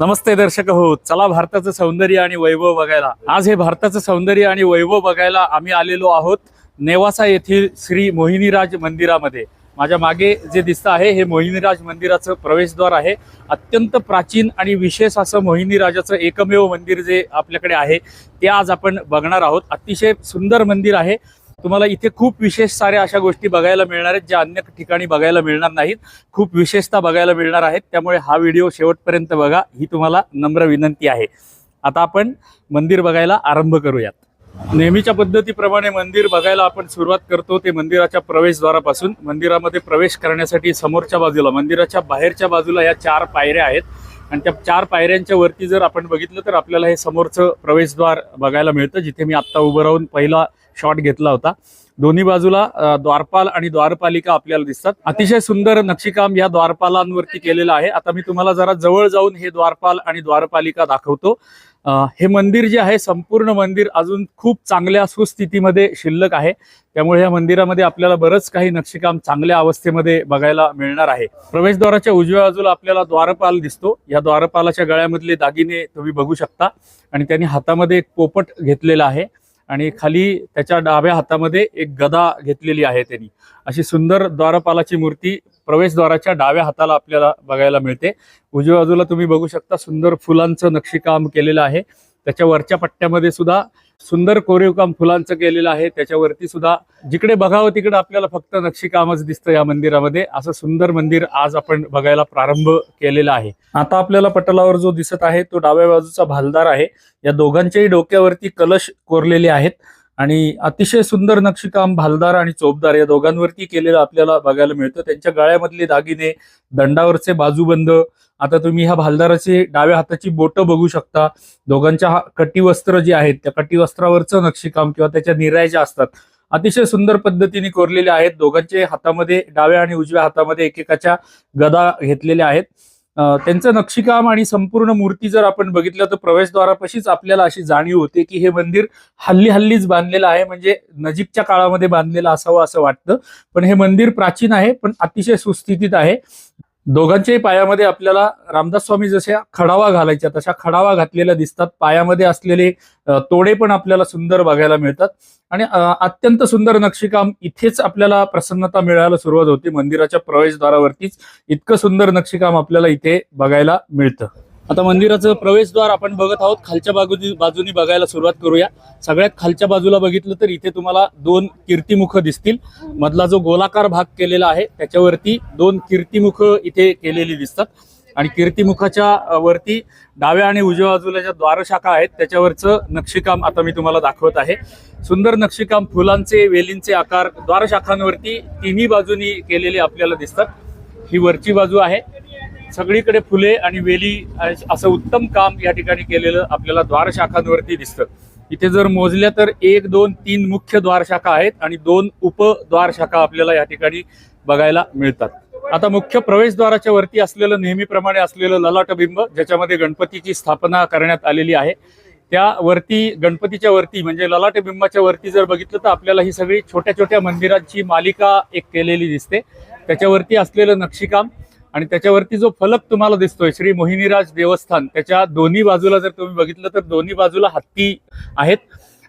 नमस्ते दर्शक हो चला भारताचं सौंदर्य आणि वैभव बघायला. आज हे भारताचं सौंदर्य आणि वैभव बघायला आम्ही आलेलो आहोत नेवासा येथील श्री मोहिनीराज मंदिरामध्ये. माझ्या मागे जे दिसतं आहे हे मोहिनीराज मंदिराचं प्रवेशद्वार आहे. अत्यंत प्राचीन आणि विशेष असं मोहिनीराजाचं एकमेव मंदिर जे आपल्याकडे आहे ते आज आपण बघणार आहोत. अतिशय सुंदर मंदिर आहे. तुम्हाला इथे खूप विशेष साऱ्या अशा गोष्टी बघायला मिळणार आहेत ज्या अन्य ठिकाणी बघायला मिळणार नाहीत. खूप विशेषता बघायला मिळणार आहेत. त्यामुळे हा व्हिडिओ शेवटपर्यंत बघा. ही तुम्हाला नम्र विनंती आहे. आता आपण मंदिर बघायला आरंभ करूयात. नेहमीच्या पद्धतीप्रमाणे मंदिर बघायला आपण सुरुवात करतो ते मंदिराच्या प्रवेशद्वारापासून. मंदिरामध्ये प्रवेश करण्यासाठी समोरच्या बाजूला मंदिराच्या बाहेरच्या बाजूला या चार पायऱ्या आहेत. आणि त्या चार पायऱ्यांच्या वरती जर आपण बघितलं तर आपल्याला हे समोरचं प्रवेशद्वार बघायला मिळतं. जिथे मी आत्ता उभं राहून पहिला शॉट घेतला होता. दोन्ही बाजूला द्वारपाल आणि द्वारपालिका आपल्याला दिसतात. अतिशय सुंदर नक्षीकाम या द्वारपालांवरती केलेलं आहे. आता मी तुम्हाला जरा जवळ जाऊन हे द्वारपाल आणि द्वारपालिका दाखवतो. हे मंदिर जे आहे संपूर्ण मंदिर अजून खूप चांगल्या सुस्थितीमध्ये शिल्लक आहे. त्यामुळे या मंदिरामध्ये आपल्याला बरंच काही नक्षीकाम चांगल्या अवस्थेमध्ये बघायला मिळणार आहे. प्रवेशद्वाराच्या उजव्या बाजूला आपल्याला द्वारपाल दिसतो. या द्वारपालाच्या गळ्यामधले दागिने तुम्ही बघू शकता. आणि त्यांनी हातामध्ये एक पोपट घेतलेला आहे. आणि खाली त्याच्या डाव्या हातामध्ये एक गदा घेतलेली आहे त्यांनी. अशी सुंदर द्वारपालाची मूर्ती प्रवेशद्वाराच्या डाव्या हाताला आपल्याला बघायला मिळते. उजव्या बाजूला तुम्ही बघू शकता सुंदर फुलांचं नक्षीकाम केलेलं आहे. त्याच्या वरच्या पट्ट्यामध्ये सुद्धा सुंदर कोरीवकाम फुलांचं केलेलं आहे. त्याच्यावरती सुद्धा जिकडे बघावं तिकडे आपल्याला फक्त नक्षीकामच दिसतं या मंदिरामध्ये. असं सुंदर मंदिर आज आपण बघायला प्रारंभ केलेला आहे. आता आपल्याला पटलावर जो दिसत आहे तो डाव्या बाजूचा भालदार आहे. या दोघांच्याही डोक्यावरती कलश कोरलेले आहेत. आणि अतिशय सुंदर नक्षीकाम भालदार आणि चोपदार या दोघांवरती केलेलं आपल्याला बघायला मिळतं. त्यांच्या गळ्यामधले दागिने दंडावरचे बाजूबंद आता तुम्ही ह्या भालदाराचे डाव्या हाताची बोटं बघू शकता. दोघांच्या हा- कटिवस्त्र जे आहेत त्या कटिवस्त्रावरचं नक्षीकाम किंवा त्याच्या निराय ज्या असतात अतिशय सुंदर पद्धतीने कोरलेले आहेत. दोघांचे हातामध्ये डाव्या आणि उजव्या हातामध्ये एकेकाच्या गदा घेतलेल्या आहेत. त्यांचं नक्षीकाम आणि संपूर्ण मूर्ती जर आपण बघितलं तर प्रवेशद्वारापाशीच आपल्याला अशी जाणीव होते की हे मंदिर हल्ली हल्लीच बांधलेलं आहे. म्हणजे नजीकच्या काळामध्ये बांधलेलं असावं असं वाटतं. पण हे मंदिर प्राचीन आहे पण अतिशय सुस्थितीत आहे. दोघांच्याही पायामध्ये आपल्याला रामदास स्वामी जशा खडावा घालायच्या तशा खडावा घातलेल्या दिसतात. पायामध्ये असलेले तोडे पण आपल्याला सुंदर बघायला मिळतात. आणि अत्यंत सुंदर नक्षीकाम इथेच आपल्याला प्रसन्नता मिळायला सुरुवात होते. मंदिराच्या प्रवेशद्वारावरतीच इतकं सुंदर नक्षीकाम आपल्याला इथे बघायला मिळतं. आता मंदिराचं प्रवेशद्वार आपण बघत आहोत. खालच्या बाजूनी बाजूनी बघायला सुरुवात करूया. सगळ्यात खालच्या बाजूला बघितलं तर इथे तुम्हाला दोन कीर्तिमुख दिसतील. मधला जो गोलाकार भाग केलेला आहे त्याच्यावरती दोन कीर्तिमुख इथे केलेली दिसतात. आणि कीर्तिमुखाच्या वरती डाव्या आणि उजव्या बाजूला ज्या द्वारशाखा आहेत त्याच्यावरचं नक्षीकाम आता मी तुम्हाला दाखवत आहे. सुंदर नक्षीकाम फुलांचे वेलींचे आकार द्वारशाखांवरती तिन्ही बाजूनी केलेले आपल्याला दिसतात. ही वरची बाजू आहे. सगळीकडे फुले आणि वेली असं उत्तम काम या ठिकाणी केलेलं आपल्याला द्वारशाखांवरती दिसतं. इथे जर मोजल्या तर एक दोन तीन मुख्य द्वारशाखा आहेत आणि दोन उपद्वारशाखा आपल्याला या ठिकाणी बघायला मिळतात. आता मुख्य प्रवेशद्वाराच्या वरती असलेलं नेहमीप्रमाणे असलेलं ललाटबिंब ज्याच्यामध्ये गणपतीची स्थापना करण्यात आलेली आहे त्या वरती गणपतीच्या वरती म्हणजे ललाटबिंबाच्या वरती जर बघितलं तर आपल्याला ही सगळी छोट्या छोट्या मंदिरांची मालिका एक केलेली दिसते. त्याच्यावरती असलेलं नक्षीकाम आणि त्याच्यावरती जो फलक तुम्हाला दिसतोय श्री मोहिनीराज देवस्थान त्याच्या दोन्ही बाजूला जर तुम्ही बघितलं तर दोन्ही बाजूला हत्ती आहेत.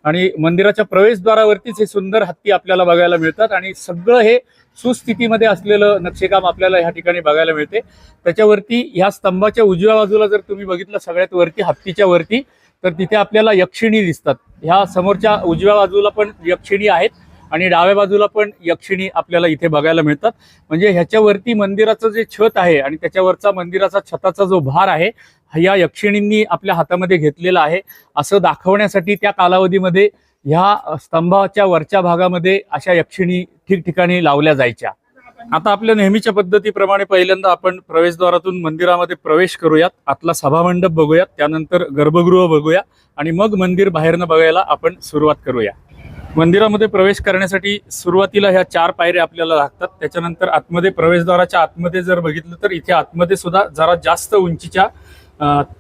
आणि मंदिराच्या प्रवेशद्वारावरतीच हे सुंदर हत्ती आपल्याला बघायला मिळतात आणि सगळं हे सुस्थितीमध्ये असलेलं नक्षीकाम आपल्याला ह्या ठिकाणी बघायला मिळते. त्याच्यावरती ह्या स्तंभाच्या उजव्या बाजूला जर तुम्ही बघितलं सगळ्यात वरती हत्तीच्या वरती तर तिथे आपल्याला यक्षिणी दिसतात. ह्या समोरच्या उजव्या बाजूला पण यक्षिणी आहेत. आणि डाव्या बाजूला पण यक्षिणी आपल्याला इथे बघायला मिळतात. म्हणजे ह्याच्यावरती मंदिराचं जे छत आहे आणि त्याच्यावरचा मंदिराचा छताचा जो भार आहे या यक्षिणींनी आपल्या हातामध्ये घेतलेला आहे. असं दाखवण्यासाठी त्या कालावधीमध्ये ह्या स्तंभाच्या वरच्या भागामध्ये अशा यक्षिणी ठिकठिकाणी लावल्या जायच्या. आता आपल्या नेहमीच्या पद्धतीप्रमाणे पहिल्यांदा आपण प्रवेशद्वारातून मंदिरामध्ये प्रवेश करूयात. आतला सभामंडप बघूयात. त्यानंतर गर्भगृह बघूया. आणि मग मंदिर बाहेरनं बघायला आपण सुरुवात करूया. मंदिरामध्ये प्रवेश करण्यासाठी सुरुवातीला ह्या चार पायऱ्या आपल्याला लागतात. त्याच्यानंतर आतमध्ये प्रवेशद्वाराच्या आतमध्ये जर बघितलं तर इथे आतमध्ये सुद्धा जरा जास्त उंचीच्या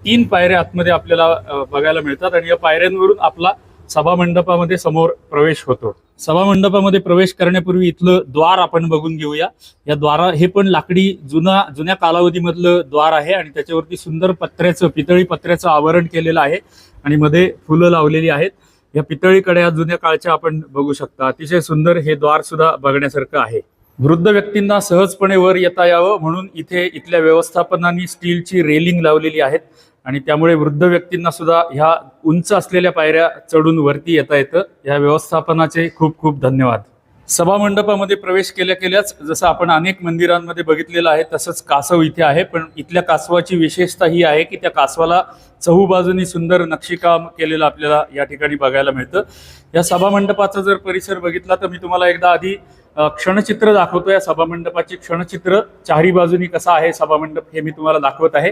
तीन पायऱ्या आतमध्ये आपल्याला बघायला मिळतात आणि या पायऱ्यांवरून आपला सभा मंडपामध्ये समोर प्रवेश होतो. सभा मंडपामध्ये प्रवेश करण्यापूर्वी इथलं द्वार आपण बघून घेऊया. या द्वारा हे पण लाकडी जुना जुन्या कालावधीमधलं द्वार आहे आणि त्याच्यावरती सुंदर पत्र्याचं पितळी पत्र्याचं आवरण केलेलं आहे आणि मध्ये फुलं लावलेली आहेत. या पितळीकडे या जुन्या काळच्या आपण बघू शकता. अतिशय सुंदर हे द्वार सुद्धा बघण्यासारखं आहे. वृद्ध व्यक्तींना सहजपणे वर येता यावं म्हणून इथे इथल्या व्यवस्थापनाने स्टीलची रेलिंग लावलेली आहेत आणि त्यामुळे वृद्ध व्यक्तींना सुद्धा ह्या उंच असलेल्या पायऱ्या चढून वरती येता येतं. या व्यवस्थापनाचे खूप खूप धन्यवाद. सभामंडपामध्ये प्रवेश केल्या केल्याच जसं आपण अनेक मंदिरांमध्ये बघितलेलं आहे तसंच कासव इथे आहे. पण इथल्या कासवाची विशेषता ही आहे की त्या कासवाला चहूबाजूनी सुंदर नक्षीकाम केलेलं आपल्याला या ठिकाणी बघायला मिळतं. या सभामंडपाचा जर परिसर बघितला तर मी तुम्हाला एकदा आधी क्षणचित्र दाखवतो या सभामंडपाची क्षणचित्र चारी बाजूनी कसं आहे सभामंडप हे मी तुम्हाला दाखवत आहे.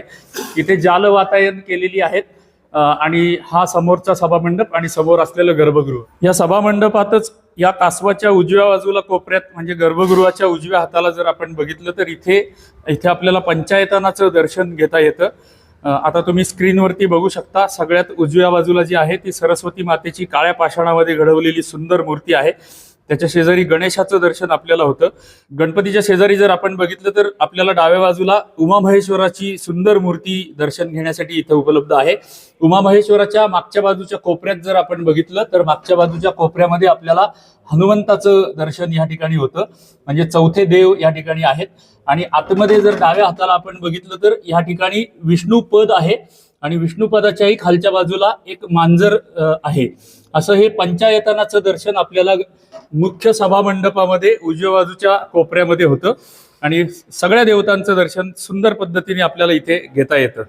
इथे जाल वातायन केलेली आहेत. आणि हा समोरचा सभामंडप आणि समोर असलेलं गर्भगृह. या सभामंडपातच या कासवाच्या उजव्या बाजूला कोपऱ्यात म्हणजे गर्भगृहाच्या उजव्या हाताला जर आपण बघितलं तर इथे इथे आपल्याला पंचायतनाचं दर्शन घेता येतं. आता तुम्ही स्क्रीनवरती बघू शकता सगळ्यात उजव्या बाजूला जी आहे ती सरस्वती मातेची काळ्या पाषाणामध्ये घडवलेली सुंदर मूर्ती आहे. त्याच्या शेजारी गणेशाचं दर्शन आपल्याला होतं. गणपतीच्या शेजारी जर आपण बघितलं तर आपल्याला डाव्या बाजूला उमामहेश्वराची सुंदर मूर्ती दर्शन घेण्यासाठी इथं उपलब्ध आहे. उमामहेश्वराच्या मागच्या बाजूच्या कोपऱ्यात जर आपण बघितलं तर मागच्या बाजूच्या कोपऱ्यामध्ये आपल्याला हनुमंताचं दर्शन या ठिकाणी होतं. म्हणजे चौथे देव या ठिकाणी आहेत. आणि आतमध्ये जर डाव्या हाताला आपण बघितलं तर या ठिकाणी विष्णुपद आहे. आणि विष्णुपदाच्याही खालच्या बाजूला एक मांजर आहे. असं हे पंचायतनाचं दर्शन आपल्याला मुख्य सभा मंडपामध्ये उजव्या बाजूच्या कोपऱ्यामध्ये होतं. आणि सगळ्या देवतांचं दर्शन सुंदर पद्धतीने आपल्याला इथे घेता येतं.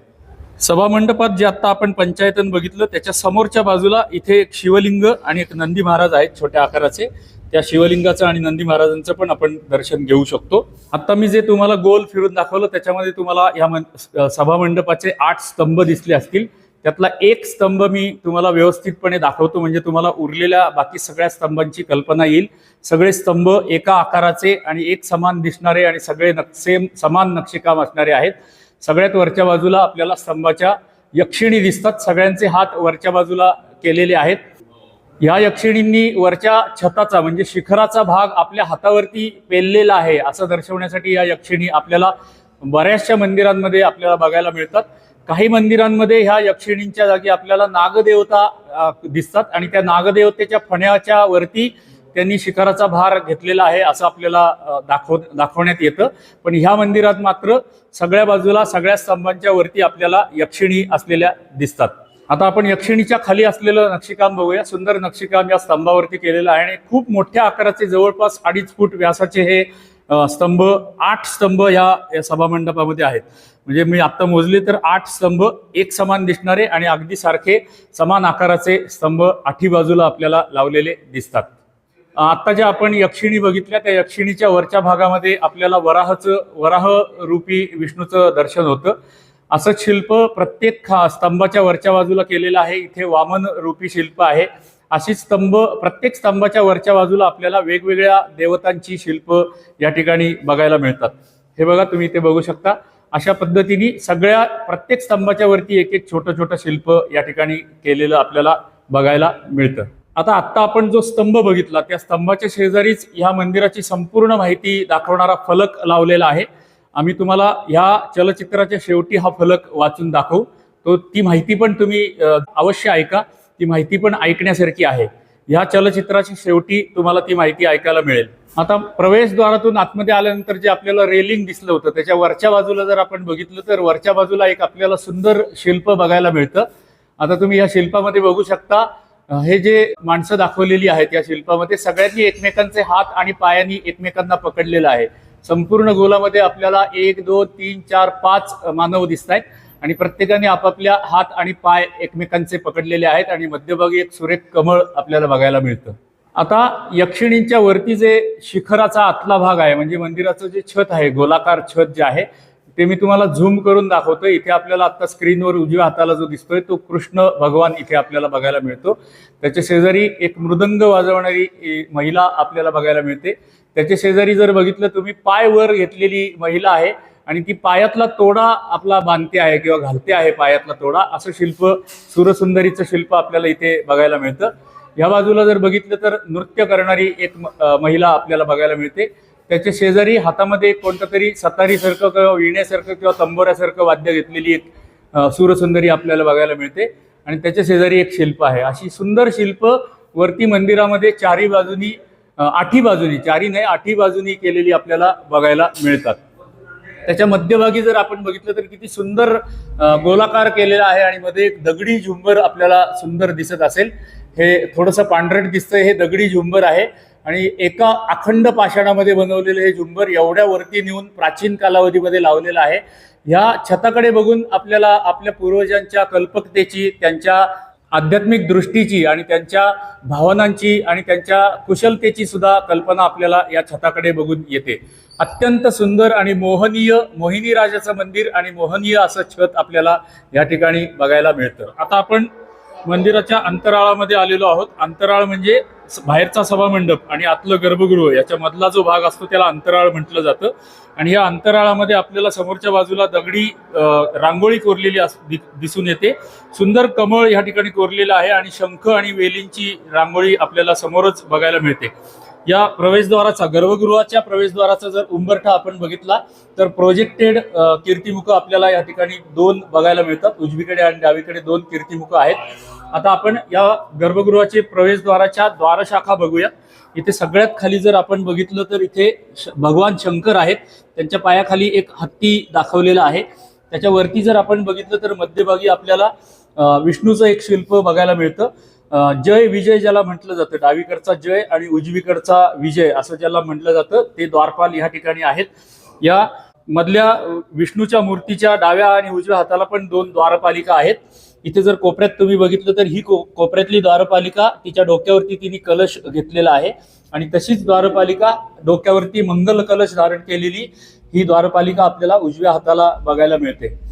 सभा मंडपात जे आता आपण पंचायतन बघितलं त्याच्या समोरच्या बाजूला इथे एक शिवलिंग आणि एक नंदी महाराज आहेत छोट्या आकाराचे. त्या शिवलिंगाचं आणि नंदी महाराजांचं पण आपण दर्शन घेऊ शकतो. आता मी जे तुम्हाला गोल फिरून दाखवलं त्याच्यामध्ये तुम्हाला या मन सभा मंडपाचे आठ स्तंभ दिसले असतील. त्यातला एक स्तंभ मी तुम्हाला व्यवस्थितपणे दाखवतो म्हणजे तुम्हाला उरलेल्या बाकी सगळ्या स्तंभांची कल्पना येईल. सगळे स्तंभ एका आकाराचे आणि एक समान दिसणारे आणि सगळे नक सेम समान नक्षीकाम असणारे आहेत. सगळ्यात वरच्या बाजूला आपल्याला स्तंभाच्या यक्षिणी दिसतात. सगळ्यांचे हात वरच्या बाजूला केलेले आहेत. या यक्षिणींनी वरच्या छताचा म्हणजे शिखराचा भाग आपल्या हातावरती पेललेला आहे असं दर्शवण्यासाठी या यक्षिणी आपल्याला बऱ्याचशा मंदिरांमध्ये आपल्याला बघायला मिळतात. काही मंदिरांमध्ये ह्या यक्षिणींच्या जागी आपल्याला नागदेवता दिसतात आणि त्या नागदेवतेच्या फण्याच्या वरती त्यांनी शिखराचा भार घेतलेला आहे असं आपल्याला दाखव दाखवण्यात येतं. पण ह्या मंदिरात मात्र सगळ्या बाजूला सगळ्या स्तंभांच्या वरती आपल्याला यक्षिणी असलेल्या दिसतात. आता आपण यक्षिणीच्या खाली असलेलं नक्षीकाम बघूया. सुंदर नक्षीकाम या स्तंभावरती केलेलं आहे आणि खूप मोठ्या आकाराचे जवळपास अडीच फूट व्यासाचे हे स्तंभ आठ स्तंभ ह्या या सभामंडपामध्ये आहेत. म्हणजे मी आत्ता मोजले तर आठ स्तंभ एक समान दिसणारे आणि अगदी सारखे समान आकाराचे स्तंभ आठी बाजूला आपल्याला लावलेले दिसतात. आत्ता ज्या आपण यक्षिणी बघितल्या त्या यक्षिणीच्या वरच्या भागामध्ये आपल्याला वराहचं वराह रूपी विष्णूचं दर्शन होतं. असं शिल्प प्रत्येक खा स्तंभाच्या वरच्या बाजूला केलेलं आहे. इथे वामन रूपी शिल्प आहे. अशी स्तंभ प्रत्येक स्तंभाच्या वरच्या बाजूला आपल्याला वेगवेगळ्या देवतांची शिल्प या ठिकाणी बघायला मिळतात. हे बघा तुम्ही इथे बघू शकता. अशा पद्धतीने सगळ्या प्रत्येक स्तंभाच्या वरती एक एक छोटं छोटं शिल्प या ठिकाणी केलेलं आपल्याला बघायला मिळतं. आता आत्ता आपण जो स्तंभ बघितला त्या स्तंभाच्या शेजारीच ह्या मंदिराची संपूर्ण माहिती दाखवणारा फलक लावलेला आहे. आम्ही तुम्हाला ह्या चलचित्राच्या शेवटी हा फलक वाचून दाखवू. तो ती माहिती पण तुम्ही अवश्य ऐका. ती माहिती पण ऐकण्यासारखी आहे. ह्या चलचित्राच्या शेवटी तुम्हाला ती माहिती ऐकायला मिळेल. आता प्रवेशद्वारातून आतमध्ये आल्यानंतर जे आपल्याला रेलिंग दिसलं होतं त्याच्या वरच्या बाजूला जर आपण बघितलं तर वरच्या बाजूला एक आपल्याला सुंदर शिल्प बघायला मिळतं. आता तुम्ही या शिल्पामध्ये बघू शकता हे जे माणसं दाखवलेली आहेत या शिल्पामध्ये सगळ्यांनी एकमेकांचे हात आणि पायांनी एकमेकांना पकडलेलं आहे. संपूर्ण गोलामध्ये आपल्याला एक दोन तीन चार पाच मानव दिसत आहेत आणि प्रत्येकाने आपापल्या हात आणि पाय एकमेकांचे पकडलेले आहेत आणि मध्यभागी एक सुरेख कमळ आपल्याला बघायला मिळतं. आता यक्षिणींच्या वरती जे शिखराचा आतला भाग आहे म्हणजे मंदिराचं जे छत आहे गोलाकार छत जे आहे ते मी तुम्हाला झूम करून दाखवतो इथे आपल्याला आता स्क्रीनवर उजव्या हाताला जो दिसतोय तो कृष्ण भगवान इथे आपल्याला बघायला मिळतो. त्याच्या शेजारी एक मृदंग वाजवणारी महिला आपल्याला बघायला मिळते. त्याच्या शेजारी जर बघितलं तुम्ही पाय वर घेतलेली महिला आहे आणि ती पायातला तोडा आपला बांधते आहे किंवा घालते आहे पायातला तोडा. असं शिल्प सुरसुंदरीचं शिल्प आपल्याला इथे बघायला मिळतं. या बाजूला जर बघितलं तर नृत्य करणारी एक महिला आपल्याला बघायला मिळते. त्याच्या शेजारी हातामध्ये कोणतं तरी सतारीसारखं किंवा विण्यासारखं किंवा तंबोऱ्यासारखं वाद्य घेतलेली एक सूरसुंदरी आपल्याला बघायला मिळते. आणि त्याच्या शेजारी एक शिल्प आहे. अशी सुंदर शिल्प वरती मंदिरामध्ये चारी बाजूनी आठी बाजूनी चारी नाही आठी बाजूनी केलेली आपल्याला बघायला मिळतात. त्याच्या मध्यभागी जर आपण बघितलं तर किती सुंदर गोलाकार केलेला आहे आणि मध्ये एक दगडी झुंबर आपल्याला सुंदर दिसत असेल. हे थोडंसं पांढरट दिसतंय हे दगडी झुंबर आहे. आणि एका अखंड पाषाणामध्ये बनवलेलं हे झुंबर एवढ्या वरती नेऊन प्राचीन कालावधीमध्ये लावलेलं आहे. ह्या छताकडे बघून आपल्याला आपल्या पूर्वजांच्या कल्पकतेची त्यांच्या आध्यात्मिक दृष्टीची आणि त्यांच्या भावनांची आणि त्यांच्या कुशलतेची सुद्धा कल्पना आपल्याला या छताकडे बघून येते. अत्यंत सुंदर आणि मोहनीय मोहिनी राजाचं मंदिर आणि मोहनीय असं छत आपल्याला या ठिकाणी बघायला मिळतं. आता आपण मंदिराच्या अंतराळामध्ये आलेलो आहोत. अंतराळ म्हणजे बाहेरचा सभामंडप आणि आतलं गर्भगृह याच्या मधला जो भाग असतो त्याला अंतराळ म्हटलं जातं. आणि या अंतराळामध्ये आपल्याला समोरच्या बाजूला दगडी रांगोळी कोरलेली अस- दि- दिसून येते. सुंदर कमळ या ठिकाणी कोरलेलं आहे आणि शंख आणि वेलींची रांगोळी आपल्याला समोरच बघायला मिळते. या प्रवेशद्वाराचा गर्भगृहाच्या प्रवेशद्वाराचा जर उंबरठा आपण बघितला तर प्रोजेक्टेड कीर्तिमुख आपल्याला या ठिकाणी दोन बघायला मिळतात. उजवीकडे आणि डावीकडे दोन कीर्तिमुख आहेत. आता आपण या गर्भगृहाचे प्रवेशद्वाराच्या द्वारशाखा बघूया. इथे सगळ्यात खाली जर आपण बघितलं तर इथे भगवान शंकर आहेत. त्यांच्या पायाखाली एक हत्ती दाखवलेला आहे. त्याच्यावरती जर आपण बघितलं तर मध्यभागी आपल्याला विष्णूचं एक शिल्प बघायला मिळतं. जय विजय ज्याला म्हटलं जातं डावीकडचा जय आणि उजवीकडचा विजय असं ज्याला म्हटलं जातं ते द्वारपाल या ठिकाणी आहेत. या मधल्या विष्णूच्या मूर्तीच्या डाव्या आणि उजव्या हाताला पण दोन द्वारपालिका आहेत. इथे जर कोपऱ्यात तुम्ही बघितलं तर ही को- कोपऱ्यातली द्वारपालिका तिच्या डोक्यावरती तिने कलश घेतलेला आहे. आणि तशीच द्वारपालिका डोक्यावरती मंगल कलश धारण केलेली ही द्वारपालिका आपल्याला उजव्या हाताला बघायला मिळते.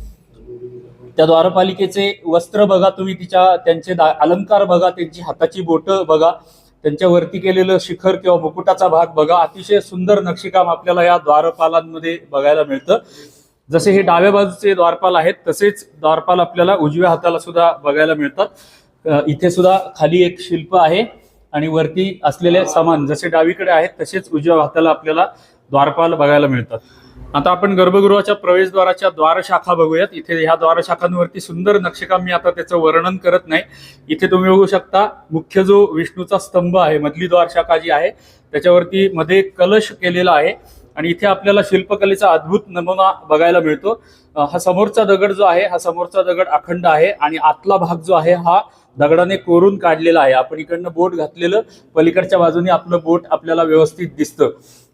त्या द्वारपालिकेचे वस्त्र बघा तुम्ही तिच्या त्यांचे दा- अलंकार बघा त्यांची हाताची बोटं बघा त्यांच्यावरती केलेलं शिखर किंवा मुकुटाचा भाग बघा. अतिशय सुंदर नक्षीकाम आपल्याला या द्वारपालांमध्ये बघायला मिळतं. जसे हे डाव्या बाजूचे द्वारपाल आहेत तसेच द्वारपाल आपल्याला उजव्या हाताला सुद्धा बघायला मिळतात. इथे सुद्धा खाली एक शिल्प आहे आणि वरती असलेले सामान जसे डावीकडे आहेत तसेच उजव्या हाताला आपल्याला द्वारपाल बघायला मिळतात. आता आपण गर्भगृहाच्या प्रवेशद्वाराच्या द्वारशाखा बघूयात. इथे ह्या द्वारशाखांवरती सुंदर नक्षीकाम मी आता त्याचं वर्णन करत नाही. इथे तुम्ही बघू शकता मुख्य जो विष्णूचा स्तंभ आहे मधली द्वारशाखा जी आहे त्याच्यावरती मध्ये कलश केलेला आहे. आणि इथे आपल्याला शिल्पकलेचा अद्भुत नमुना बघायला मिळतो. हा समोरचा दगड जो आहे हा समोरचा दगड अखंड आहे आणि आतला भाग जो आहे हा दगडाने कोरून काढलेला आहे. आपण इकडनं बोट घातलेलं पलीकडच्या बाजूने आपलं बोट आपल्याला व्यवस्थित दिसतं.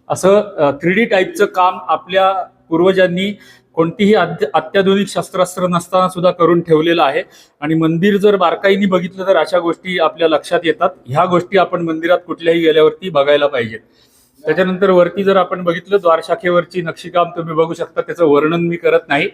असं थ्री डी टाईपचं काम आपल्या पूर्वजांनी कोणतीही अत्याधुनिक शस्त्रास्त्र नसताना सुद्धा करून ठेवलेलं आहे. आणि मंदिर जर बारकाईने बघितलं तर अशा गोष्टी आपल्या लक्षात येतात. ह्या गोष्टी आपण मंदिरात कुठल्याही गेल्यावरती बघायला पाहिजेत. त्याच्यानंतर वरती जर आपण बघितलं द्वारशाखेवरची नक्षीकाम तुम्ही बघू शकता. त्याचं वर्णन मी करत नाही.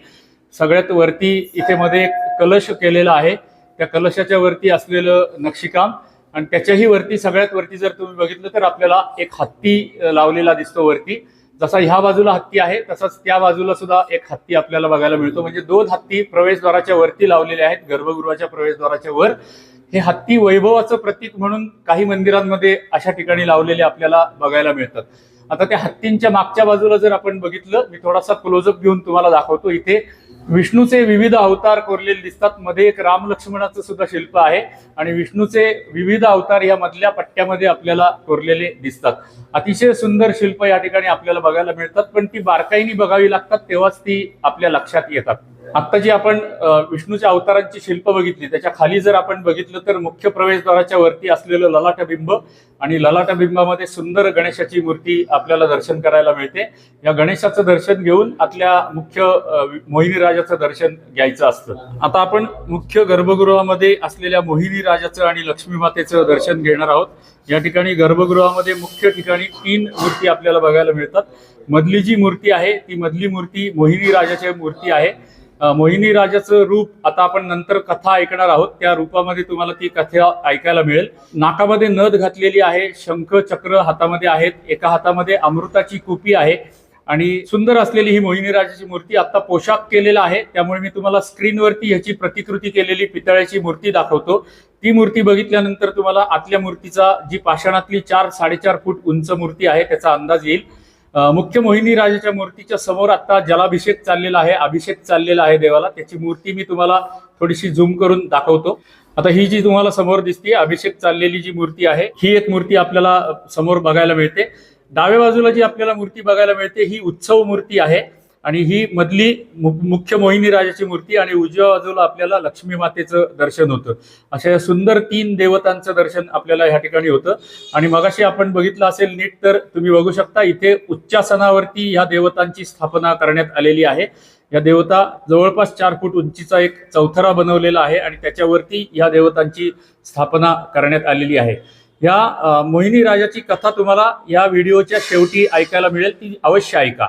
सगळ्यात वरती इथे मध्ये एक कलश केलेला आहे. त्या कलशाच्या वरती असलेलं नक्षीकाम. आणि त्याच्याही वरती सगळ्यात वरती जर तुम्ही बघितलं तर आपल्याला एक हत्ती लावलेला दिसतो वरती. जसा ह्या बाजूला हत्ती आहे तसाच त्या बाजूला सुद्धा एक हत्ती आपल्याला बघायला मिळतो. म्हणजे दोन हत्ती प्रवेशद्वाराच्या वरती लावलेले आहेत गर्भगृहाच्या प्रवेशद्वाराच्या वर. हे हत्ती वैभवाचं प्रतीक म्हणून काही मंदिरांमध्ये अशा ठिकाणी लावलेले आपल्याला बघायला मिळतात. आता त्या हत्तींच्या मागच्या बाजूला जर आपण बघितलं मी थोडासा क्लोजअप घेऊन तुम्हाला दाखवतो इथे. विष्णूचे विविध अवतार कोरलेले दिसतात. मध्ये एक राम लक्ष्मणाचं सुद्धा शिल्प आहे. आणि विष्णूचे विविध अवतार या मधल्या पट्ट्यामध्ये आपल्याला कोरलेले दिसतात. अतिशय सुंदर शिल्प या ठिकाणी आपल्याला बघायला मिळतात. पण ती बारकाईने बघावी लागतात तेव्हाच ती आपल्या लक्षात येतात. आता जी आपण विष्णूच्या अवतारांची शिल्प बघितली त्याच्याखाली जर आपण बघितलं तर मुख्य प्रवेशद्वाराच्या वरती असलेलं ललाटबिंब आणि ललाटबिंबामध्ये सुंदर गणेशाची मूर्ती आपल्याला दर्शन करायला मिळते. या गणेशाचं दर्शन घेऊन आपल्या मुख्य मोहिनीराजाचं मोहिनी राजाचं दर्शन घ्यायचं असतं. आता आपण मुख्य गर्भगृहामध्ये असलेल्या मोहिनी राजाचं आणि लक्ष्मी मातेचं दर्शन घेणार आहोत. या ठिकाणी गर्भगृहामध्ये मुख्य ठिकाणी तीन मूर्ती आपल्याला बघायला मिळतात. मधली जी मूर्ती आहे ती मधली मूर्ती मोहिनी राजाची मूर्ती आहे. मोहिनी राजाचं रूप आता आपण नंतर कथा ऐकणार आहोत. त्या रूपामध्ये तुम्हाला ती कथा ऐकायला मिळेल. नाकामध्ये नद घातलेली आहे शंख चक्र हातामध्ये आहेत एका हातामध्ये अमृताची कुपी आहे. आणि सुंदर असलेली ही मोहिनी राजाची मूर्ती आता पोशाख केलेला आहे. त्यामुळे मी तुम्हाला स्क्रीनवरती ह्याची प्रतिकृती केलेली पितळ्याची मूर्ती दाखवतो. ती मूर्ती बघितल्यानंतर तुम्हाला आतल्या मूर्तीचा जी पाषाणातली चार साडेचार फूट उंच मूर्ती आहे त्याचा अंदाज येईल. मुख्य मोहिनी राजाच्या मूर्तीच्या समोर आता जलाभिषेक चाललेला आहे अभिषेक चाललेला आहे देवाला. त्याची मूर्ती मी तुम्हाला थोडीशी झूम करून दाखवतो. आता ही जी तुम्हाला समोर दिसते अभिषेक चाललेली जी मूर्ती आहे ही एक मूर्ती आपल्याला समोर बघायला मिळते. डाव्या बाजूला जी आपल्याला मूर्ती बघायला मिळते ही उत्सव मूर्ती आहे. आणि ही मधली मुख्य मोहिनी राजाची मूर्ती आणि उजव्या बाजूला आपल्याला लक्ष्मी मातेचं दर्शन होतं. अशा सुंदर तीन देवतांचं दर्शन आपल्याला ह्या ठिकाणी होतं. आणि मगाशी आपण बघितलं असेल नीट तर तुम्ही बघू शकता इथे उच्चासनावरती ह्या देवतांची स्थापना करण्यात आलेली आहे. या देवता जवळपास चार फूट उंचीचा एक चौथरा बनवलेला आहे आणि त्याच्यावरती ह्या देवतांची स्थापना करण्यात आलेली आहे. या मोहिनी राजाची कथा तुम्हाला या व्हिडिओच्या शेवटी ऐकायला मिळेल. ती अवश्य ऐका.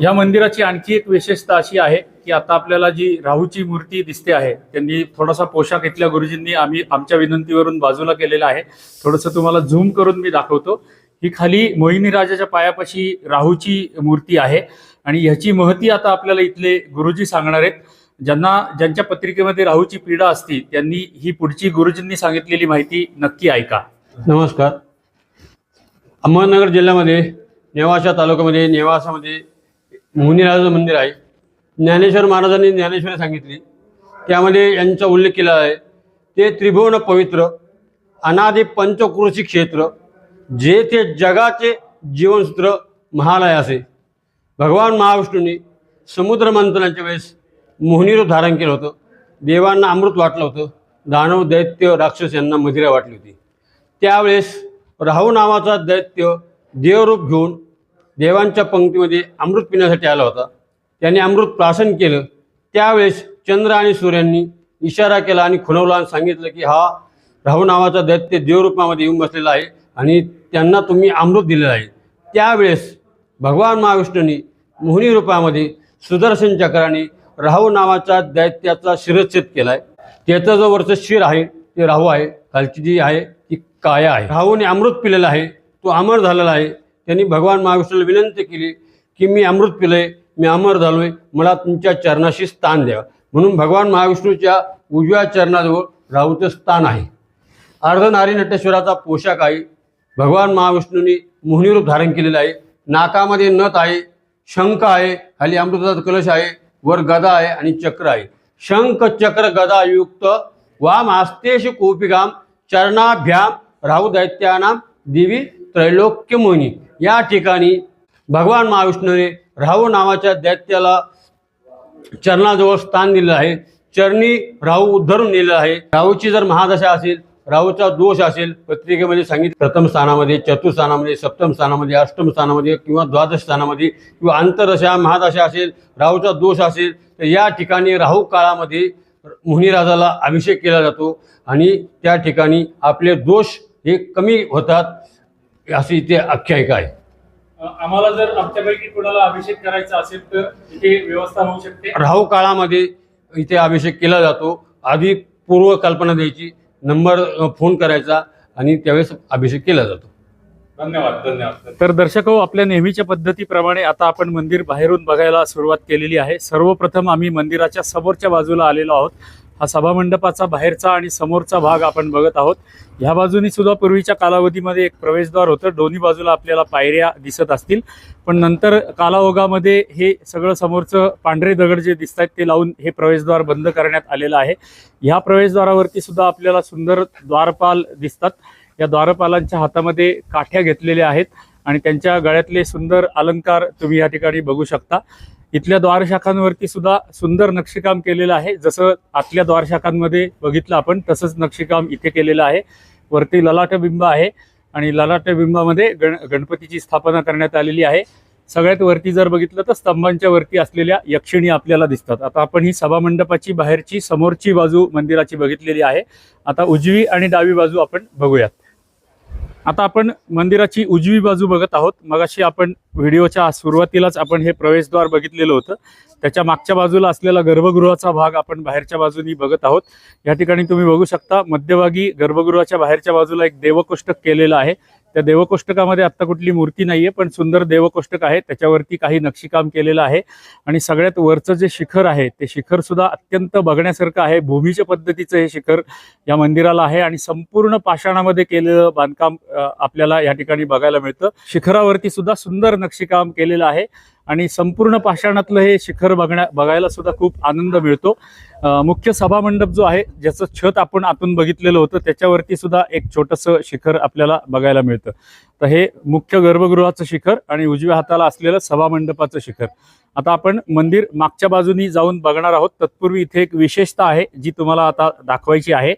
या मंदिराची आणखी एक विशेषता अशी आहे की आता आपल्याला जी राहूची मूर्ती दिसते आहे त्यांनी थोडासा पोशाख इथल्या गुरुजींनी आम्ही आमच्या विनंतीवरून बाजूला केलेला आहे. थोडंसं तुम्हाला झूम करून मी दाखवतो. ही खाली मोहिनी राजाच्या पायापाशी राहूची मूर्ती आहे आणि ह्याची महती आता आपल्याला इथले गुरुजी सांगणार आहेत. ज्यांना ज्यांच्या पत्रिकेमध्ये राहूची पीडा असती त्यांनी ही पुढची गुरुजींनी सांगितलेली माहिती नक्की ऐका. नमस्कार. अहमदनगर जिल्ह्यामध्ये नेवासा तालुक्यामध्ये नेवासामध्ये मुनिराजाचं मंदिर आहे. ज्ञानेश्वर महाराजांनी ज्ञानेश्वरी सांगितली. त्यामध्ये यांचा उल्लेख केला आहे. ते त्रिभुवन पवित्र अनादि पंचकृषी क्षेत्र जे ते जगाचे जीवनसूत्र महालय असे. भगवान महाविष्णूंनी समुद्र मंथनाच्या वेळेस मोहनीरूप धारण केलं होतं. देवांना अमृत वाटलं होतं. दानव दैत्य राक्षस यांना मदिरा वाटली होती. त्यावेळेस राहू नावाचा दैत्य देवरूप घेऊन देवांच्या पंक्तीमध्ये अमृत पिण्यासाठी आला होता. त्याने अमृत प्राशन केलं. त्यावेळेस चंद्र आणि सूर्यांनी इशारा केला आणि खुणवला आणि सांगितलं की हा राहू नावाचा दैत्य देवरूपामध्ये येऊन बसलेला आहे आणि त्यांना तुम्ही अमृत दिलेलं आहे. त्यावेळेस भगवान महाविष्णूंनी मोहिनी रूपामध्ये सुदर्शन चक्राने राहू नावाचा दैत्याचा शिरच्छेद केला आहे त्याचा जो वरचं शिर आहे ते राहू आहे खालची जी आहे ती काया आहे. राहूने अमृत पिलेला आहे तो अमर झालेला आहे. त्यांनी भगवान महाविष्णूला विनंती केली की मी अमृत पिलंय मी अमर झालोय मला तुमच्या चरणाशी स्थान द्यावं म्हणून भगवान महाविष्णूच्या उजव्या चरणाजवळ राहूचं स्थान आहे. अर्धनारी नटेश्वराचा पोशाख आहे. भगवान महाविष्णूंनी मोहनीरूप धारण केलेलं आहे. नाकामध्ये नथ आहे शंख आहे खाली अमृताचा कलश आहे वर गदा आहे आणि चक्र आहे. शंख चक्र गदा युक्त वाम आस्तेश कोपिगाम चरणाभ्याम राहू दैत्यानाम देवी त्रैलोक्यमुनी. या ठिकाणी भगवान महाविष्णूने राहू नावाच्या दैत्याला चरणाजवळ स्थान दिलेलं आहे. चरणी राहू उद्धरून नेलं आहे. राहूची जर महादशा असेल राहूचा दोष असेल पत्रिकेमध्ये सांगितलं प्रथम स्थानामध्ये चतुर्थानामध्ये सप्तम स्थानामध्ये अष्टम स्थानामध्ये किंवा द्वादश स्थानामध्ये किंवा आंतरदशा महादशा असेल राहूचा दोष असेल तर या ठिकाणी राहू काळामध्ये मुनिराजाला अभिषेक केला जातो. आणि त्या ठिकाणी आपले दोष हे कमी होतात अशी इथे आख्यायिका आहे. आम्हाला जर आमच्यापैकी कोणाला अभिषेक करायचा असेल तर इथे व्यवस्था होऊ शकते. राहू काळामध्ये इथे अभिषेक केला जातो. आधी पूर्व कल्पना द्यायची नंबर फोन करायचा आणि त्यावेळेस अभिषेक केला जातो. धन्यवाद धन्यवाद. तर दर्शक हो आपल्या नेहमीच्या पद्धतीप्रमाणे आता आपण मंदिर बाहेरून बघायला सुरुवात केलेली आहे. सर्वप्रथम आम्ही मंदिराच्या समोरच्या बाजूला आलेलो आहोत. हा सभामंडपाचा बाहेरचा आणि समोरचा भाग आपण बघत आहोत. ह्या बाजूनी सुद्धा पूर्वीच्या कालावधीमध्ये एक प्रवेशद्वार होतं. दोन्ही बाजूला आपल्याला पायऱ्या दिसत असतील. पण नंतर कालाओगामध्ये हे सगळं समोरचं पांढरे दगड जे दिसत आहेत ते लावून हे प्रवेशद्वार बंद करण्यात आलेलं आहे. ह्या प्रवेशद्वारावरती सुद्धा आपल्याला सुंदर द्वारपाल दिसतात. या द्वारपालांच्या हातामध्ये काठ्या घेतलेल्या आहेत आणि त्यांच्या गळ्यातले सुंदर अलंकार तुम्ही या ठिकाणी बघू शकता. इथल्या द्वारशाखांवरती सुद्धा सुंदर नक्षीकाम केलेलं आहे. जसं आतल्या द्वारशाखांमध्ये बघितलं आपण तसंच नक्षीकाम इथे केलेलं आहे. वरती ललाटबिंब आहे आणि ललाटबिंबामध्ये गण गणपतीची स्थापना करण्यात आलेली आहे. सगळ्यात वरती जर बघितलं तर स्तंभांच्या वरती असलेल्या यक्षिणी आपल्याला दिसतात. आता आपण ही सभामंडपाची बाहेरची समोरची बाजू मंदिराची बघितलेली आहे. आता उजवी आणि डावी बाजू आपण बघूयात. आता आपण मंदिराची उजवी बाजू बघत आहोत. मगाशी आपण व्हिडिओच्या सुरुवातीलाच आपण हे प्रवेशद्वार बघितलेलं होतं. त्याच्या मागच्या बाजूला असलेला गर्भगृहाचा भाग आपण बाहेरच्या बाजूनी बघत आहोत. या ठिकाणी तुम्ही बघू शकता मध्यभागी गर्भगृहाच्या बाहेरच्या बाजूला एक देवकोष्टक केलेलं आहे. त्या देवकोष्टकामध्ये आत्ता कुठली मूर्ती नाही आहे पण सुंदर देवकोष्टक आहे. त्याच्यावरती काही नक्षीकाम केलेलं आहे. आणि सगळ्यात वरचं जे शिखर आहे ते शिखरसुद्धा अत्यंत बघण्यासारखं आहे. भूमीच्या पद्धतीचं हे शिखर या मंदिराला आहे आणि संपूर्ण पाषाणामध्ये केलेलं बांधकाम आपल्याला या ठिकाणी बघायला मिळतं. शिखरावरती सुद्धा सुंदर नक्षीकाम केलेलं आहे. आणि संपूर्ण पाषाणातलं हे शिखर बघण्या बघायला सुद्धा खूप आनंद मिळतो. मुख्य सभामंडप जो आहे ज्याचं छत आपण आतून बघितलेलं होतं त्याच्यावरती सुद्धा एक छोटंसं शिखर आपल्याला बघायला मिळतं. तर हे मुख्य गर्भगृहाचं शिखर आणि उजव्या हाताला असलेलं सभामंडपाचं शिखर. आता आपण मंदिर मागच्या बाजूनी जाऊन बघणार आहोत. तत्पूर्वी इथे एक विशेषता आहे जी तुम्हाला आता दाखवायची आहे.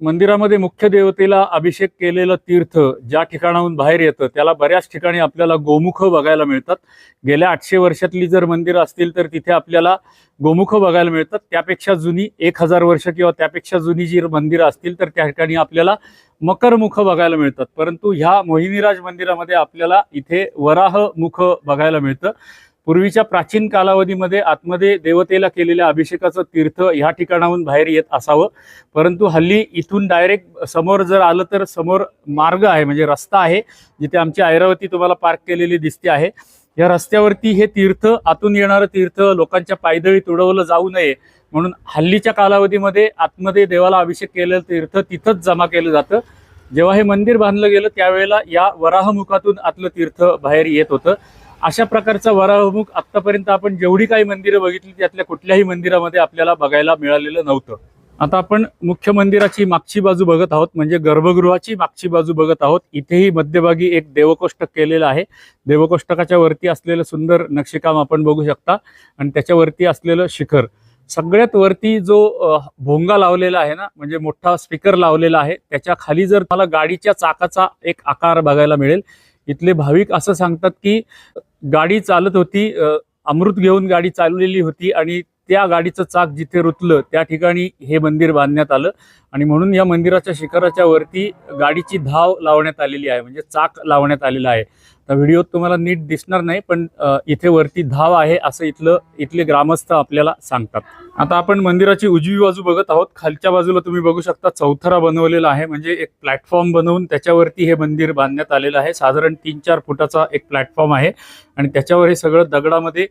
मंदिरामध्ये मुख्य देवतेला अभिषेक केलेलं तीर्थ ज्या ठिकाणाहून बाहेर येतं त्याला बऱ्याच ठिकाणी आपल्याला गोमुख बघायला मिळतात. गेल्या आठशे वर्षातली जर मंदिरं असतील तर तिथे आपल्याला गोमुख बघायला मिळतात. त्यापेक्षा जुनी एक हजार वर्ष किंवा त्यापेक्षा जुनी जी मंदिरं असतील तर त्या ठिकाणी आपल्याला मकरमुख बघायला मिळतात. परंतु ह्या मोहिनीराज मंदिरामध्ये आपल्याला इथे वराह मुख बघायला मिळतं. पूर्वीच्या प्राचीन कालावधीमध्ये आतमध्ये देवतेला केलेल्या अभिषेकाचं तीर्थ ह्या ठिकाणाहून बाहेर येत असावं. परंतु हल्ली इथून डायरेक्ट समोर जर आलं तर समोर मार्ग आहे म्हणजे रस्ता आहे जिथे आमची ऐरावती तुम्हाला पार्क केलेली दिसते आहे. या रस्त्यावरती हे तीर्थ आतून येणारं तीर्थ लोकांच्या पायदळी तुडवलं जाऊ नये म्हणून हल्लीच्या कालावधीमध्ये आतमध्ये देवाला अभिषेक केलेलं तीर्थ तिथंच जमा केलं जातं. जेव्हा हे मंदिर बांधलं गेलं त्यावेळेला या वराहमुखातून आतलं तीर्थ बाहेर येत होतं. अशा प्रकारचा वराहमुख आतापर्यंत आपण जेवढी काही मंदिरं बघितली त्यातल्या कुठल्याही मंदिरामध्ये आपल्याला बघायला मिळालेलं नव्हतं. आता आपण मुख्य मंदिराची मागची बाजू बघत आहोत म्हणजे गर्भगृहाची मागची बाजू बघत आहोत. इथेही मध्यभागी एक देवकोष्टक केलेलं आहे. देवकोष्टकाच्या वरती असलेलं सुंदर नक्षीकाम आपण बघू शकता आणि त्याच्यावरती असलेलं शिखर. सगळ्यात वरती जो भोंगा लावलेला आहे ना म्हणजे मोठा स्पीकर लावलेला आहे त्याच्याखाली जर मला गाडीच्या चाकाचा एक आकार बघायला मिळेल इथले भाविक असं सांगतात की गाडी चालत होती अमृत घेऊन गाडी चाललेली होती आणि त्या गाडीचं चाक जिथे रुतलं त्या ठिकाणी हे मंदिर बांधण्यात आलं. आणि म्हणून या मंदिराच्या शिखराच्या वरती गाडीची धाव लावण्यात आलेली आहे म्हणजे चाक लावण्यात आलेलं आहे. तर व्हिडिओत तुम्हाला नीट दिसणार नाही पण इथे वरती धाव आहे असं इथलं इथले ग्रामस्थ आपल्याला सांगतात. आता आपण मंदिराची उजवी बाजू बघत आहोत. खालच्या बाजूला तुम्ही बघू शकता चौथरा बनवलेला आहे. म्हणजे एक प्लॅटफॉर्म बनवून त्याच्यावरती हे मंदिर बांधण्यात आलेलं आहे. साधारण तीन चार फुटाचा एक प्लॅटफॉर्म आहे. आणि त्याच्यावर हे सगळं दगडामध्ये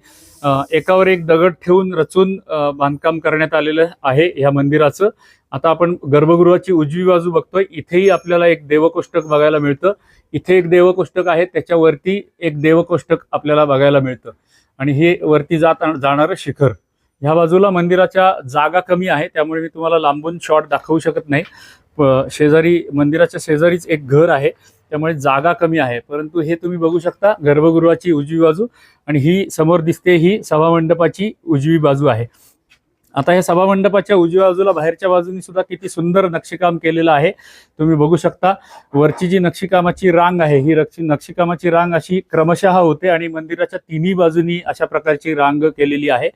एकावर एक दगड ठेवून रचून बांधकाम करण्यात आलेलं आहे ह्या मंदिराचं. आता आपण गर्भगृहाची उजवी बाजू बघतोय. इथेही आपल्याला एक देवकोष्टक बघायला मिळतं. इथे एक देवकोष्टक आहे त्याच्यावरती एक देवकोष्टक आपल्याला बघायला मिळतं. आणि हे वरती जात जाणारं शिखर. ह्या बाजूला मंदिराच्या जागा कमी आहे त्यामुळे मी तुम्हाला लांबून शॉट दाखवू शकत नाही. प- शेजारी मंदिराच्या शेजारीच एक घर आहे त्यामुळे जागा कमी आहे. परंतु हे तुम्ही बघू शकता गर्भगृहाची उजवी बाजू आणि ही समोर दिसते ही सभामंडपाची उजवी बाजू आहे. आता या सभामंडपाच्या उजव्या बाजूला बाहेरच्या बाजूनी सुद्धा किती सुंदर नक्षीकाम केलेलं आहे. तुम्ही बघू शकता वरची जी नक्षीकामाची रांग आहे ही रक्षी नक्षीकामाची रांग अशी क्रमशः होते आणि मंदिराच्या तिन्ही बाजूनी अशा प्रकारची रांग केलेली आहे.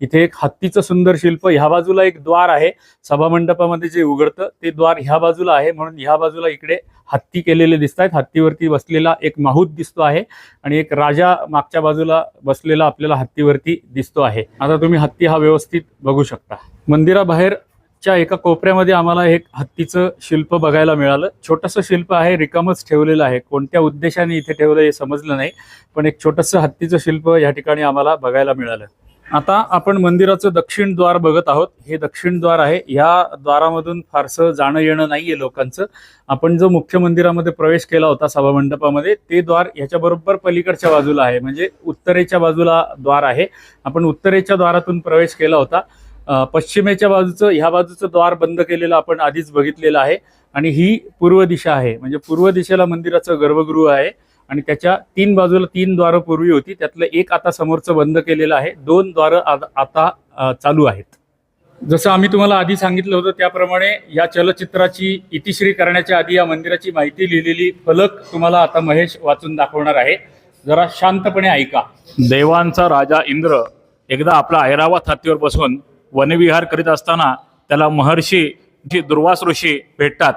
इथे एक हत्तीचं सुंदर शिल्प ह्या बाजूला एक द्वार आहे. सभामंडपामध्ये जे उघडतं ते द्वार ह्या बाजूला आहे. म्हणून ह्या बाजूला इकडे हत्ती केलेले दिसत आहेत हत्तीवरती बसलेला एक माहूत दिसतो आहे आणि एक राजा मागच्या बाजूला बसलेला आपल्याला हत्तीवरती दिसतो आहे. आता तुम्ही हत्ती हा व्यवस्थित बघू शकता. मंदिराबाहेरच्या एका कोपऱ्यामध्ये आम्हाला एक हत्तीचं शिल्प बघायला मिळालं. छोटंसं शिल्प आहे. रिकामच ठेवलेलं आहे. कोणत्या उद्देशाने इथे ठेवलं हे समजलं नाही. पण एक छोटंसं हत्तीचं शिल्प या ठिकाणी आम्हाला बघायला मिळालं. आता आपण मंदिराचं दक्षिण द्वार बघत आहोत. हे दक्षिण द्वार आहे. या द्वारामधून फारसं जाणं येणं नाहीये लोकांचं. आपण जो मुख्य मंदिरामध्ये प्रवेश केला होता सभामंडपामध्ये ते द्वार ह्याच्या बरोबर पलीकडच्या बाजूला आहे. म्हणजे उत्तरेच्या बाजूला द्वार आहे. आपण उत्तरेच्या द्वारातून प्रवेश केला होता. पश्चिमेच्या बाजूचं ह्या बाजूचं द्वार बंद केलेलं आपण आधीच बघितलेलं आहे. आणि ही पूर्व दिशा आहे. म्हणजे पूर्व दिशेला मंदिराचं गर्भगृह आहे. आणि त्याच्या तीन बाजूला तीन द्वारं पूर्वी होती. त्यातलं एक आता समोरचं बंद केलेलं आहे. दोन द्वारं आ- आता चालू आहेत. जसं आम्ही तुम्हाला आधी सांगितलं होतं त्याप्रमाणे या चलचित्राची इतिश्री करण्याच्या आधी या मंदिराची माहिती लिहिलेली फलक तुम्हाला आता महेश वाचून दाखवणार आहे. जरा शांतपणे ऐका. देवांचा राजा इंद्र एकदा आपला ऐरावत हत्तीवर बसून वनविहार करीत असताना त्याला महर्षी दुर्वास ऋषी भेटतात.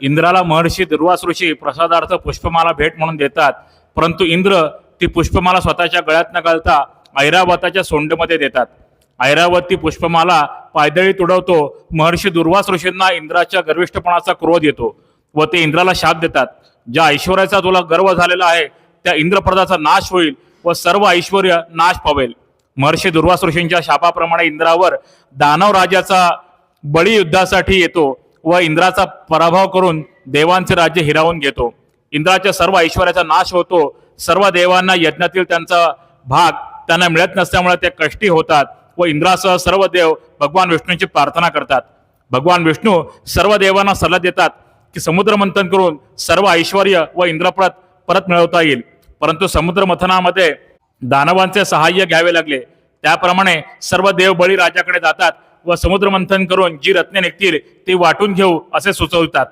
इंद्राला महर्षी दुर्वास ऋषी प्रसादार्थ पुष्पमाला भेट म्हणून देतात. परंतु इंद्र ती पुष्पमाला स्वतःच्या गळ्यात न घालता ऐरावताच्या सोंडमध्ये देतात. ऐरावती पुष्पमाला पायदळी तुडवतो. महर्षी दुर्वास ऋषींना इंद्राच्या गर्विष्ठपणाचा क्रोध येतो व ते इंद्राला शाप देतात. ज्या ऐश्वर्याचा तुला गर्व झालेला आहे त्या इंद्रप्रदाचा नाश होईल व सर्व ऐश्वर नाश पावेल. महर्षी दुर्वास ऋषींच्या शापाप्रमाणे इंद्रावर दानव राजाचा बळी युद्धासाठी येतो. व इंद्राचा पराभव करून देवांचे राज्य हिरावून घेतो. इंद्राच्या सर्व ऐश्वर्याचा नाश होतो. सर्व देवांना यज्ञातील त्यांचा भाग त्यांना मिळत नसल्यामुळे ते कष्टी होतात व इंद्रासह सर्व देव भगवान विष्णूंची प्रार्थना करतात. भगवान विष्णू सर्व देवांना सल्ला देतात की समुद्र मंथन करून सर्व ऐश्वर व इंद्रप्रत परत मिळवता येईल. परंतु समुद्रमथनामध्ये दानवांचे सहाय्य घ्यावे लागले. त्याप्रमाणे सर्व देव बळी राजाकडे जातात व समुद्रमंथन करून जी रत्ने निघतील ती वाटून घेऊ असे सुचवितात.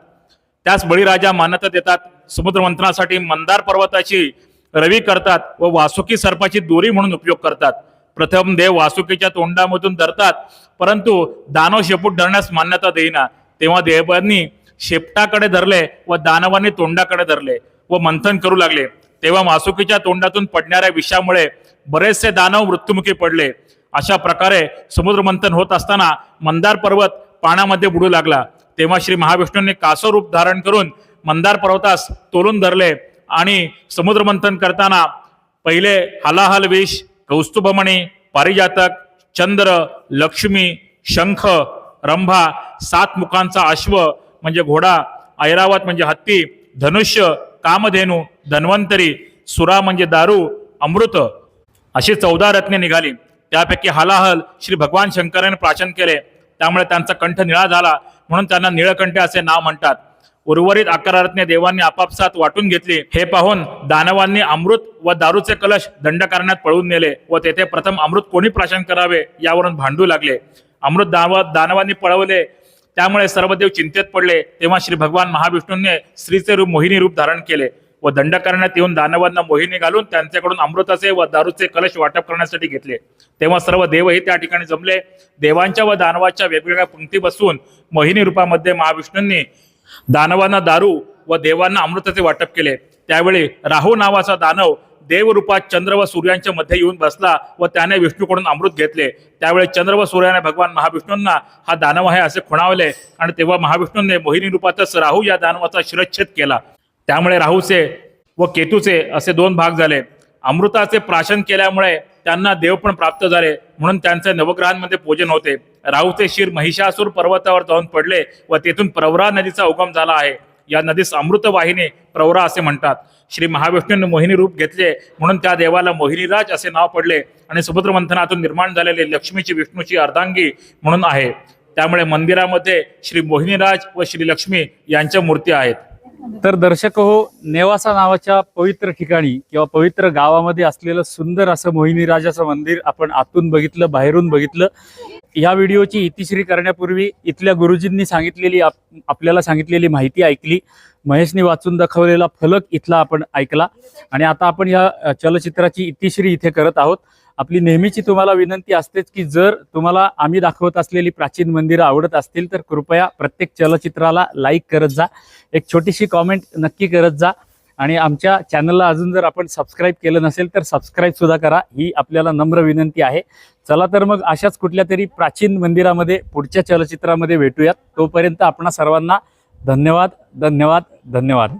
त्यास बळीराजा मान्यता देतात. समुद्रमंथनासाठी मंदार पर्वताची रवी करतात व वासुकी सर्पाची दोरी म्हणून उपयोग करतात. प्रथम देव वासुकीच्या तोंडामधून धरतात परंतु दानव शेपूट धरण्यास मान्यता देईना. तेव्हा देवांनी शेपटाकडे धरले व दानवांनी तोंडाकडे धरले व मंथन करू लागले. तेव्हा वासुकीच्या तोंडातून पडणाऱ्या विषामुळे बरेचसे दानव मृत्युमुखी पडले. अशा प्रकारे समुद्रमंथन होत असताना मंदार पर्वत पाण्यामध्ये बुडू लागला. तेव्हा श्री महाविष्णूंनी कासव रूप धारण करून मंदार पर्वतास तोलून धरले आणि समुद्रमंथन करताना पहिले हलाहल विष कौस्तुभमणी पारिजातक चंद्र लक्ष्मी शंख रंभा सात मुखांचा अश्व म्हणजे घोडा ऐरावत म्हणजे हत्ती धनुष्य कामधेनू धन्वंतरी सुरा म्हणजे दारू अमृत अशी चौदा रत्ने निघाली. त्यापैकी हलाहल श्री भगवान शंकराने प्राशन केले. त्यामुळे त्यांचा कंठ निळा झाला. म्हणून त्यांना निळकंठ असे नाव म्हणतात. उर्वरित अकरा रत्ने देवांनी आपापसात वाटून घेतली. हे पाहून दानवांनी अमृत व दारूचे कलश दंड करण्यात पळून नेले व तेथे प्रथम अमृत कोणी प्राशन करावे यावरून भांडू लागले. अमृत दानव दानवांनी पळवले. त्यामुळे सर्व देव चिंतेत पडले. तेव्हा श्री भगवान महाविष्णूंनी स्त्रीचे रूप मोहिनी रूप धारण केले. व दंड करण्यात येऊन दानवांना मोहिनी घालून त्यांच्याकडून अमृताचे व दारूचे कलश वाटप करण्यासाठी घेतले. तेव्हा सर्व देवही त्या ठिकाणी जमले. देवांच्या व दानवाच्या वेगवेगळ्या पंक्ती बसून मोहिनी रूपामध्ये महाविष्णूंनी दानवांना दारू व देवांना अमृताचे वाटप केले. त्यावेळी राहू नावाचा दानव देवरूपात चंद्र व सूर्यांच्या मध्ये येऊन बसला व त्याने विष्णूकडून अमृत घेतले. त्यावेळी चंद्र व सूर्याने भगवान महाविष्णूंना हा दानव आहे असे खुणावले आणि तेव्हा महाविष्णूंनी मोहिनी रूपातच राहू या दानवाचा शिरच्छेद केला. त्यामुळे राहूचे व केतूचे असे दोन भाग झाले. अमृताचे प्राशन केल्यामुळे त्यांना देव पण प्राप्त झाले म्हणून त्यांचे नवग्रहांमध्ये पूजन होते. राहूचे शिर महिषासूर पर्वतावर जाऊन पडले व तेथून प्रवरा नदीचा उगम झाला आहे. या नदीस अमृत वाहिनी प्रवरा असे म्हणतात. श्री महाविष्णूंनी मोहिनी रूप घेतले म्हणून त्या देवाला मोहिनीराज असे नाव पडले आणि समुद्र मंथनातून निर्माण झालेले लक्ष्मीची विष्णूची अर्धांगी म्हणून आहे. त्यामुळे मंदिरामध्ये श्री मोहिनीराज व श्री लक्ष्मी यांच्या मूर्ती आहेत. तर दर्शक हो नेवासा नावाच्या पवित्र ठिकाणी किंवा पवित्र गावामध्ये असलेलं सुंदर असं मोहिनीराजाचं मंदिर आपण आतून बघितलं बाहेरून बघितलं. या व्हिडिओची इतिश्री करण्यापूर्वी इथल्या गुरुजींनी सांगितलेली आप- आपल्याला सांगितलेली माहिती ऐकली. महेशने वाचून दाखवलेला फलक इथला आपण ऐकला. आणि आता आपण या चलचित्राची इतिश्री इथे करत आहोत. आपली नेहमीची तुम्हाला विनंती असतेच की जर तुम्हाला आम्ही दाखवत असलेली प्राचीन मंदिरं आवडत असतील तर कृपया प्रत्येक चलचित्राला लाईक करत जा. एक छोटीशी कॉमेंट नक्की करत जा. आणि आमच्या चॅनलला अजून जर आपण सबस्क्राईब केलं नसेल तर सबस्क्राईब सुद्धा करा. ही आपल्याला नम्र विनंती आहे. चला तर मग अशाच कुठल्या तरी प्राचीन मंदिरामध्ये पुढच्या चलचित्रामध्ये भेटूयात. तोपर्यंत आपणा सर्वांना धन्यवाद धन्यवाद धन्यवाद.